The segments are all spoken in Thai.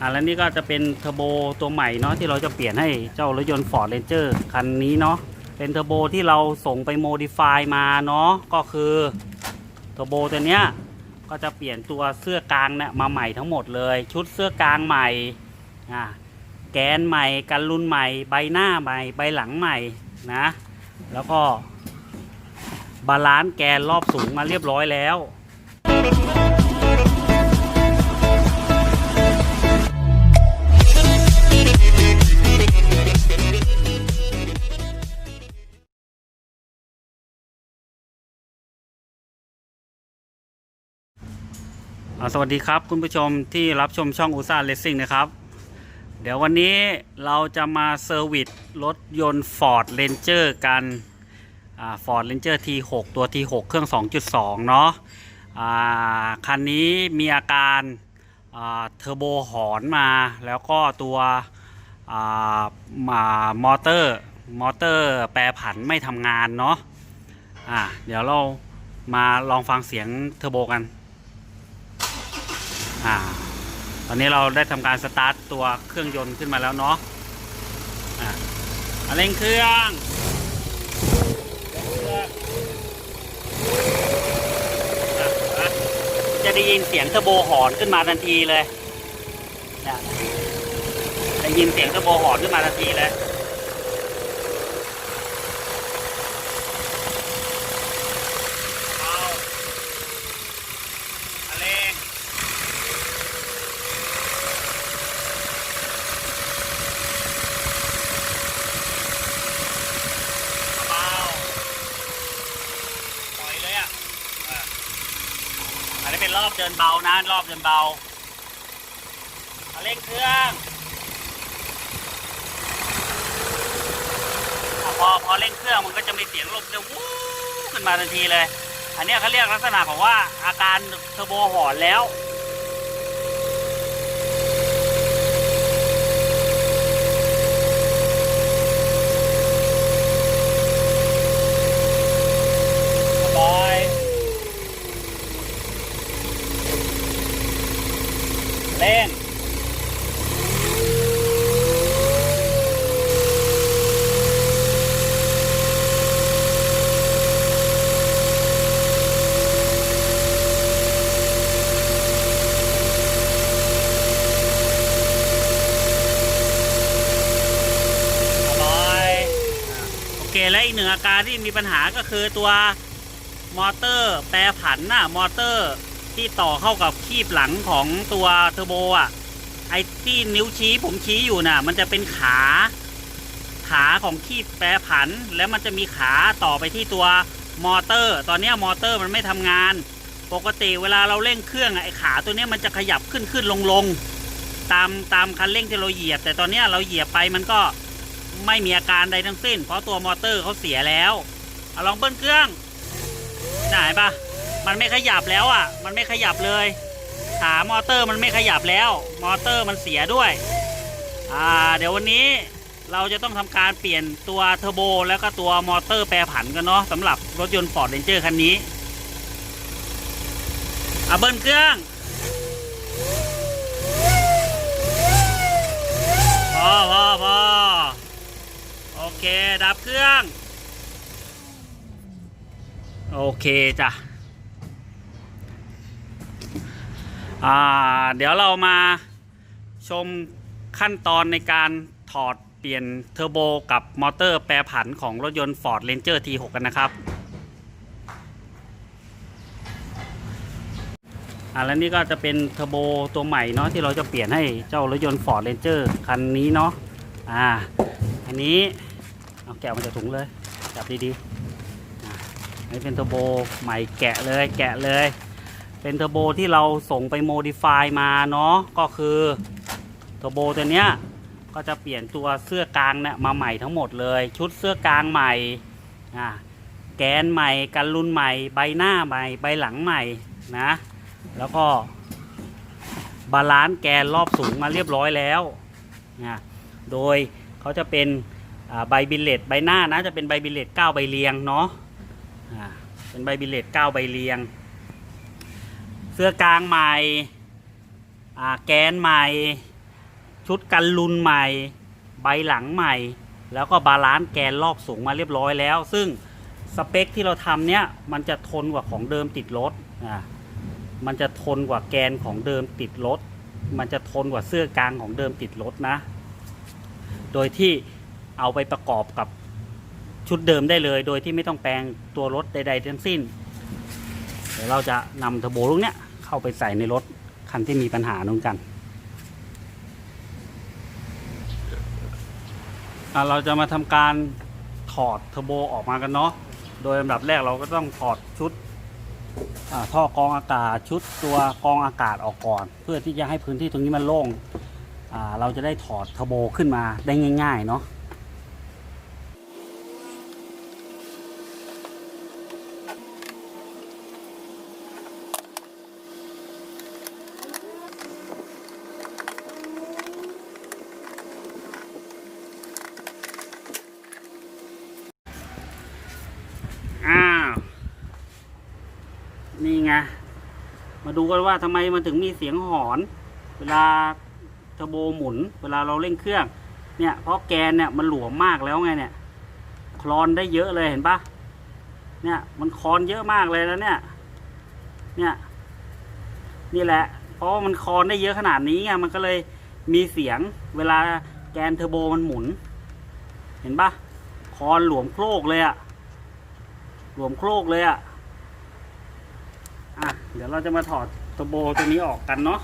อ่าแล้วนี่ก็จะเป็นเทอร์โบตัวใหม่เนาะที่เราจะเปลี่ยนให้เจ้ารถยนต์ Ford Ranger คันนี้เนาะเป็นเทอร์โบที่เราส่งไปโมดิฟายมาเนาะก็คือเทอร์โบตัวเนี้ยก็จะเปลี่ยนตัวเสื้อกลางเนี่ยมาใหม่ทั้งหมดเลย ชุดเสื้อกลางใหม่อ่าแกนใหม่กันรุ่นใหม่ ใบหน้าใหม่ใบหลังใหม่นะแล้วก็บาลานซ์แกนรอบสูงมาเรียบร้อยแล้ว สวัสดีครับคุณผู้ชมที่รับชมช่องอุตสาเลสซิ่งนะครับ เดี๋ยววันนี้เราจะมาเซอร์วิสรถยนต์ Ford Ranger กันฟอ่า Ford Ranger T6 ตัว T6 เครื่อง 2.2 เนาะอ่าคันนี้มีอาการเทอร์โบหอนมา แล้วก็ตัวมอเตอร์มอเตอร์แปรผันไม่ทำงานเนาะอ่าเดี๋ยวเรามาลองฟังเสียงเทอร์โบกัน อ่า ตอนนี้เราได้ทำการสตาร์ทตัวเครื่องยนต์ขึ้นมาแล้วเนาะอ่าเร่งเครื่องจะได้ยินเสียงเทอร์โบหอนขึ้นมาทันทีเลยเนี่ยได้ยินเสียงเทอร์โบหอนขึ้นมาทันทีเลย เอาอะเร่ง เบาปล่อยเลยอะอะอันนี้ เดินเบานะ รอบเดินเบาเร่งเครื่องอพอพอเร่งเครื่องมันก็จะมีเสียงลมจะวู้ขึ้นมาทันทีเลย อันนี้เขาเรียกลักษณะของว่าอาการเทอร์โบหอนแล้วบอย เล่นบอยโอเคแล้วอีกหนึ่งอาการที่มีปัญหาก็คือตัวมอเตอร์แปรผันน่ะมอเตอร์ ที่ต่อเข้ากับคีบหลังของตัวเทอร์โบอะไอ้ที่นิ้วชี้ผมชี้อยู่น่ะ มันจะเป็นขา ขาของคีบแปรผัน แล้วมันจะมีขาต่อไปที่ตัวมอเตอร์ ตอนนี้มอเตอร์มันไม่ทำงาน ปกติเวลาเราเร่งเครื่องไอ้ขาตัวนี้มันจะขยับขึ้นขึ้นลงลงตามตามคันเร่งที่เราเหยียบ แต่ตอนนี้เราเหยียบไปมันก็ไม่มีอาการใดทั้งสิ้น เพราะตัวมอเตอร์เขาเสียแล้วเอาลองเบิ้ลเครื่องไหนปะ มันไม่ขยับแล้วอะ มันไม่ขยับเลย ขามอเตอร์มันไม่ขยับแล้ว มอเตอร์มันเสียด้วย อ่า เดี๋ยววันนี้เราจะต้องทำการเปลี่ยนตัวเทอร์โบแล้วก็ตัวมอเตอร์แปรผันกันเนาะสำหรับรถยนต์ Ford Ranger คันนี้อะเบิ้ลเครื่องพอพอพอโอเค ดับเครื่อง โอเคจ้ะ อ่าเดี๋ยวเรามาชมขั้นตอนในการถอดเปลี่ยนเทอร์โบกับมอเตอร์แปรผันของรถยนต์ Ford Ranger T6 กันนะครับอ่าแล้วนี่ก็จะเป็นเทอร์โบตัวใหม่เนาะที่เราจะเปลี่ยนให้เจ้ารถยนต์ Ford Ranger คันนี้เนาะอ่าอันนี้เอาแกะมาจากถุงเลยจับดีๆอันนี้เป็นเทอร์โบใหม่แกะเลยแกะเลย เป็นเทอร์โบที่เราส่งไปโมดิฟายมาเนาะก็คือเทอร์โบตัวเนี้ยก็จะเปลี่ยนตัวเสื้อกลางเนี่ยมาใหม่ทั้งหมดเลย ชุดเสื้อกลางใหม่อ่าแกนใหม่กันรุ่นใหม่ ใบหน้าใหม่ ใบหลังใหม่นะแล้วก็บาลานซ์แกนรอบสูงมาเรียบร้อยแล้วนะโดยเขาจะเป็นใบบิลเลตใบหน้านะจะเป็นใบบิลเลต9ใบเรียงเนาะเป็นใบบิลเลตเก้าใบเรียง สื้อกลางใหม่แกนใหม่ ชุดกันลุนใหม่ ใบหลังใหม่ แล้วก็บาลานซ์แกนรอบสูงมาเรียบร้อยแล้ว ซึ่งสเปคที่เราทำเนี้ยมันจะทนกว่าของเดิมติดรถอ่ามันจะทนกว่าแกนของเดิมติดรถ มันจะทนกว่าเสื้อกลางของเดิมติดรถนะ โดยที่เอาไปประกอบกับชุดเดิมได้เลย โดยที่ไม่ต้องแปลงตัวรถใด ๆ ทั้งสิ้น เดี๋ยวเราจะนำเทอร์โบลูกเนี้ย เข้าไปใส่ในรถคันที่มีปัญหานู้นกัน เราจะมาทำการถอดเทอร์โบออกมากันเนาะ โดยลำดับแรกเราก็ต้องถอดชุดท่อกรองอากาศชุดตัวกรองอากาศออกก่อน เพื่อที่จะให้พื้นที่ตรงนี้มันโล่งอ่าเราจะได้ถอดเทอร์โบขึ้นมาได้ง่าย ๆ เนาะ อ้าว นี่ไง มาดูกันว่าทำไมมันถึงมีเสียงหอน เวลาเทอร์โบหมุน เวลาเราเร่งเครื่อง เนี่ยเพราะแกนเนี่ยมันหลวมมากแล้วไงเนี่ยคลอนได้เยอะเลยเห็นปะเนี่ยมันคลอนเยอะมากเลยแล้วเนี่ย เนี่ยนี่แหละ เพราะามันคลอนได้เยอะขนาดนี้ไงมันก็เลยมีเสียงเวลาแกนเทอร์โบมันหมุน เห็นปะคลอนหลวมโครกเลยอะหลวมโครกเลยอะ เดี๋ยวเราจะมาถอดตัวโบตัวนี้ออกกันเนาะ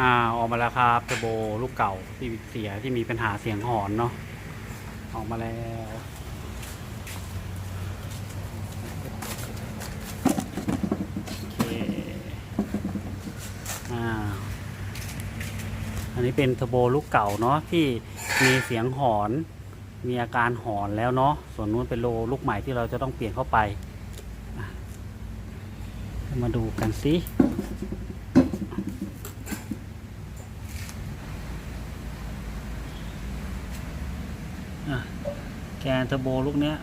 อ่าออกมาแล้วครับเทอร์โบลูกเก่าที่เสียที่มีปัญหาเสียงหอนเนาะออกมาแล้วโอเคอ่าอันนี้เป็นเทอร์โบลูกเก่าเนาะที่มีเสียงหอนมีอาการหอนแล้วเนาะส่วนนู้นเป็นโลลูกใหม่ที่เราจะต้องเปลี่ยนเข้าไป มาดูกันสิ อะแกน เทอร์โบลูกเนี้ย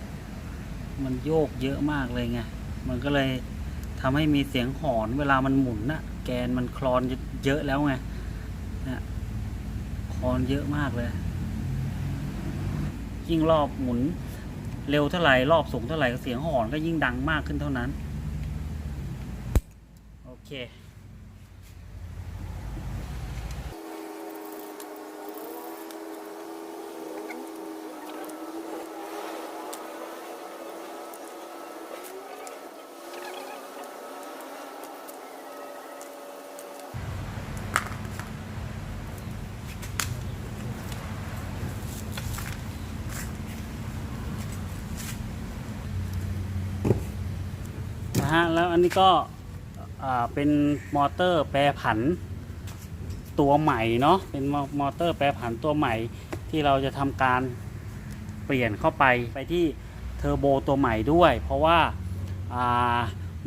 มันโยกเยอะมากเลยไง มันก็เลยทำให้มีเสียงหอนเวลามันหมุนน่ะ แกนมันคลอนเยอะแล้วไงนี่ยคลอนเยอะมากเลย ยิ่งรอบหมุน เร็วเท่าไหร่รอบสูงเท่าไหร่เสียงหอนก็ยิ่งดังมากขึ้นเท่านั้น โอเค นะฮะ แล้วอันนี้ก็เป็นมอเตอร์แปรผันตัวใหม่เนาะ เป็นมอเตอร์แปรผันตัวใหม่ที่เราจะทำการเปลี่ยนเข้าไปไปที่เทอร์โบตัวใหม่ด้วย เพราะว่า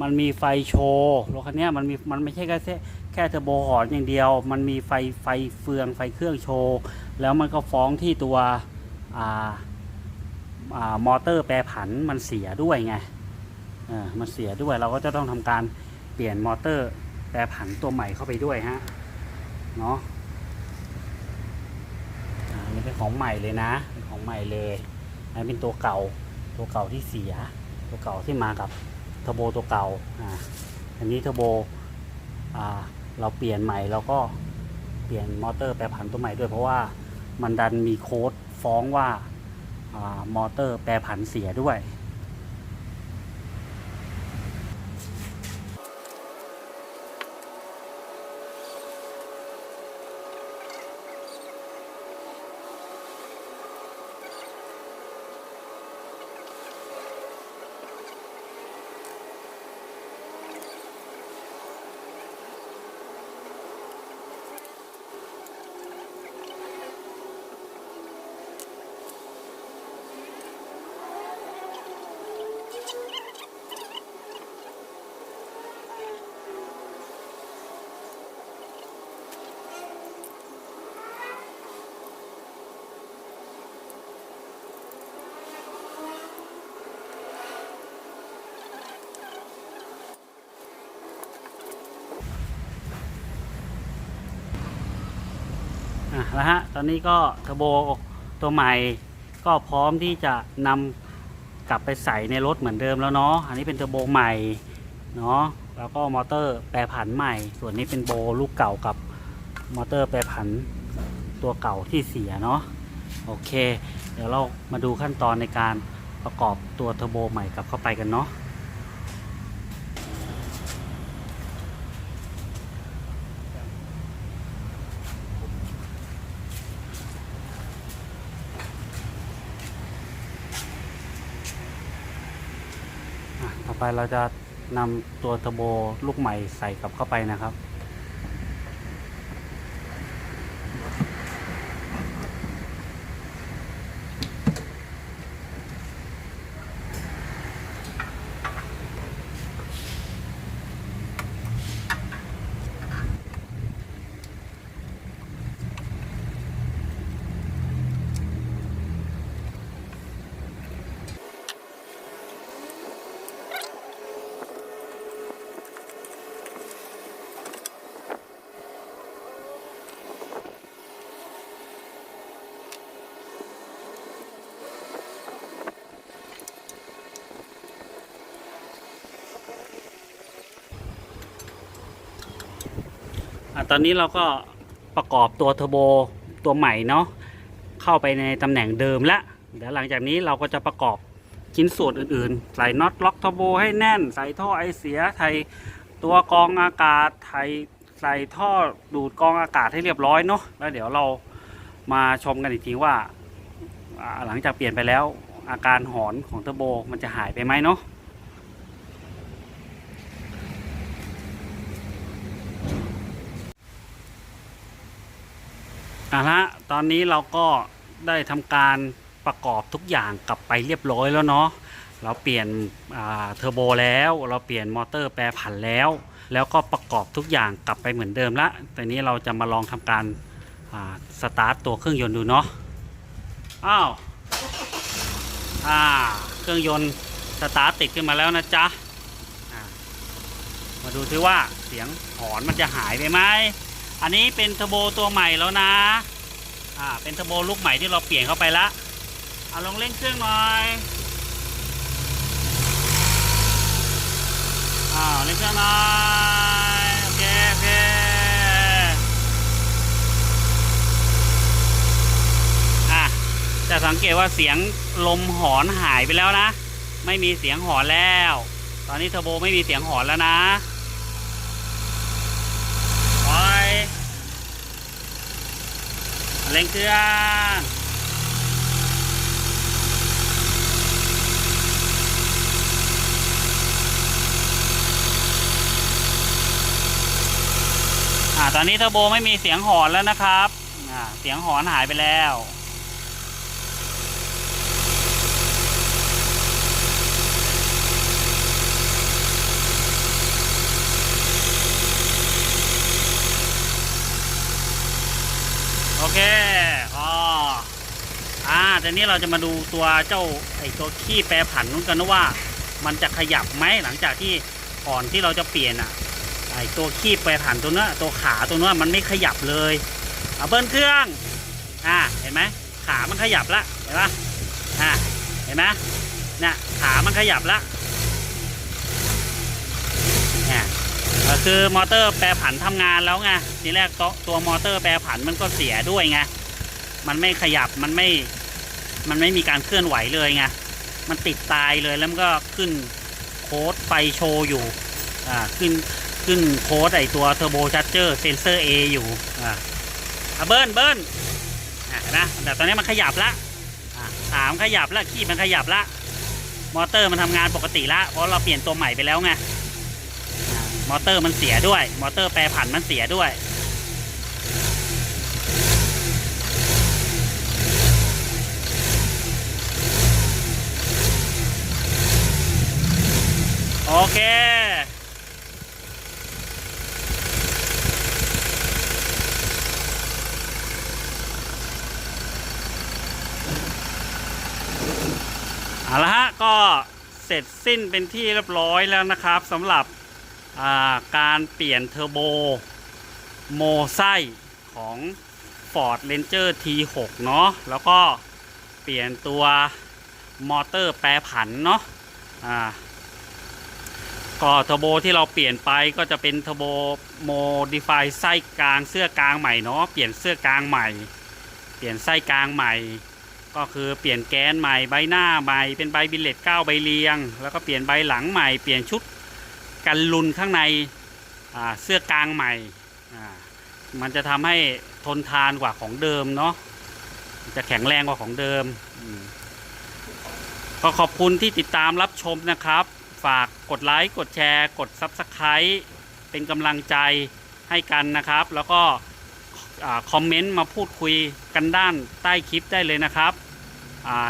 มันมีไฟโชว์รถคันนี้มันมีมันไม่ใช่แค่แค่เทอร์โบหอนอย่างเดียว มันมีไฟไฟเฟืองไฟเครื่องโชว์แล้วมันก็ฟ้องที่ตัวอมอเตอร์แปรผันมันเสียด้วยไง มันเสียด้วยเราก็จะต้องทำการเปลี่ยนมอเตอร์แปรผันตัวใหม่เข้าไปด้วยฮะเนาะมันเป็นของใหม่เลยนะเป็นของใหม่เลยอันนี้เป็นตัวเก่าตัวเก่าที่เสีย ตัวเก่าที่มากับเทอร์โบตัวเก่าอ่าอันนี้เทอร์โบอ่าเราเปลี่ยนใหม่แล้วก็เปลี่ยนมอเตอร์แปรผันตัวใหม่ด้วย เพราะว่ามันดันมีโค้ดฟ้องว่าอ่ามอเตอร์แปรผันเสียด้วย อนนี้ก็เทอร์โบตัวใหม่ ก็พร้อมที่จะนำกลับไปใส่ในรถเหมือนเดิมแล้วเนาะอันนี้เป็นเทอร์โบใหม่เนาะแล้วก็มอเตอร์แปรผันใหม่ ส่วนนี้เป็นโบลูกเก่ากับมอเตอร์แปรผันตัวเก่าที่เสียเนาะโอเค เดี๋ยวเรามาดูขั้นตอนในการประกอบตัวเทอร์โบใหม่กลับเข้าไปกันเนาะ ไปเราจะนำตัวเทอร์โบลูกใหม่ใส่กลับเข้าไปนะครับะตอนนี้เราก็ประกอบตัวเทอร์โบตัวใหม่เนาะเข้าไปในตำแหน่งเดิมแล้วเดี๋ยวหลังจากนี้เราก็จะประกอบชิ้นส่วนอื่นๆ ใส่น็อตล็อกเทอร์โบให้แน่น ใส่ท่อไอเสียไทยตัวกองอากาศไทยใส่ท่อดูดกองอากาศให้เรียบร้อยเนาะแล้วเดี๋ยวเรามาชมกันอีกทีว่า หลังจากเปลี่ยนไปแล้วอาการหอนของเทอร์โบมันจะหายไปไหมเนาะ อะฮะตอนนี้เราก็ได้ทำการประกอบทุกอย่างกลับไปเรียบร้อยแล้วเนาะเราเปลี่ยนเทอร์โบแล้ว เราเปลี่ยนมอเตอร์แปรผันแล้ว แล้วก็ประกอบทุกอย่างกลับไปเหมือนเดิมละแต่นี้เราจะมาลองทำการาสตาร์ทตัวเครื่องยนต์ดูเนาะอ้าวอ่าเครื่องยนต์สตาร์ทติดขึ้นมาแล้วนะจ๊ะามาดูซิว่าเสียงหอนมันจะหายไปไหม อันนี้เป็นเทอร์โบตัวใหม่แล้วนะ อ่า เป็นเทอร์โบลูกใหม่ที่เราเปลี่ยนเข้าไปละเอาลองเร่งเครื่องหน่อยอ้าเร่งเครื่องหน่อยโอเคโอเคอะจะสังเกตว่าเสียงลมหอนหายไปแล้วนะ ไม่มีเสียงหอนแล้ว ตอนนี้เทอร์โบไม่มีเสียงหอนแล้วนะปล่อย เร่งเครื่องอ่าตอนนี้เทอร์โบไม่มีเสียงหอนแล้วนะครับอ่าเสียงหอนหายไปแล้ว เคอ๋ออ่าทีนี้เราจะมาดูตัวเจ้าไอตัวขี้แปรผันนู้นกันนะว่า มันจะขยับไหมหลังจากที่ก่อนที่เราจะเปลี่ยนอะไอตัวขี้แปรผันตัวเนี้ยตัวขาตัวเนี้ยมันไม่ขยับเลยเอาเบิ้ลเครื่องอ่าเห็นไหมขามันขยับละเห็นปะอะเห็นไหมเนี่ยขามันขยับละเนี่ย คือมอเตอร์แปรผันทำงานแล้วไงทีแรกตัวมอเตอร์แปรผันมันก็เสียด้วยไงมันไม่ขยับมันไม่มันไม่มีการเคลื่อนไหวเลยไงมันติดตายเลยแล้วมันก็ขึ้นโค้ดไฟโชว์อยู่อ่าขึ้นขึ้นโค้ดไอตัวเทอร์โบชั r เจอร์เซนเซอร์ A อยู่อ่าอะเบิ้ลเบิ้ลอะเห็นะแต่ตอนนี้มันขยับละอะขามขยับละขี้มันขยับละมอเตอร์มันทำงานปกติละเพราะเราเปลี่ยนตัวใหม่ไปแล้วไง มอเตอร์มันเสียด้วย มอเตอร์แปรผันมันเสียด้วย โอเค เอาละฮะ ก็เสร็จสิ้นเป็นที่เรียบร้อยแล้วนะครับสำหรับ การเปลี่ยนเทอร์โบโมไซของ Ford Ranger T6 เนาะแล้วก็เปลี่ยนตัวมอเตอร์แปรผันเนาะอ่าก็เทอร์โบที่เราเปลี่ยนไปก็จะเป็นเทอร์โบโมดิฟายไส้กลางเสื้อกลางใหม่เนาะเปลี่ยนเสื้อกลางใหม่ เปลี่ยนไส้กลางใหม่ ก็คือเปลี่ยนแกนใหม่ใบหน้าใหม่เป็นใบบิลเลตเก้าใบเรียง แล้วก็เปลี่ยนใบหลังใหม่เปลี่ยนชุด กันลุนข้างในเสื้อกลางใหม่ มันจะทำให้ทนทานกว่าของเดิมเนาะ จะแข็งแรงกว่าของเดิมอืมก็ขอบคุณที่ติดตามรับชมนะครับ ฝากกดไลค์ กดแชร์ กด Subscribe เป็นกำลังใจให้กันนะครับ แล้วก็คอมเมนต์มาพูดคุยกันด้านใต้คลิปได้เลยนะครับ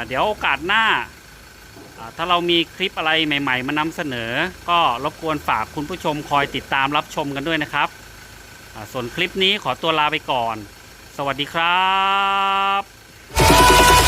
เดี๋ยวโอกาสหน้า ถ้าเรามีคลิปอะไรใหม่ ๆ มานำเสนอ ก็รบกวนฝากคุณผู้ชมคอยติดตามรับชมกันด้วยนะครับ ส่วนคลิปนี้ขอตัวลาไปก่อน สวัสดีครับ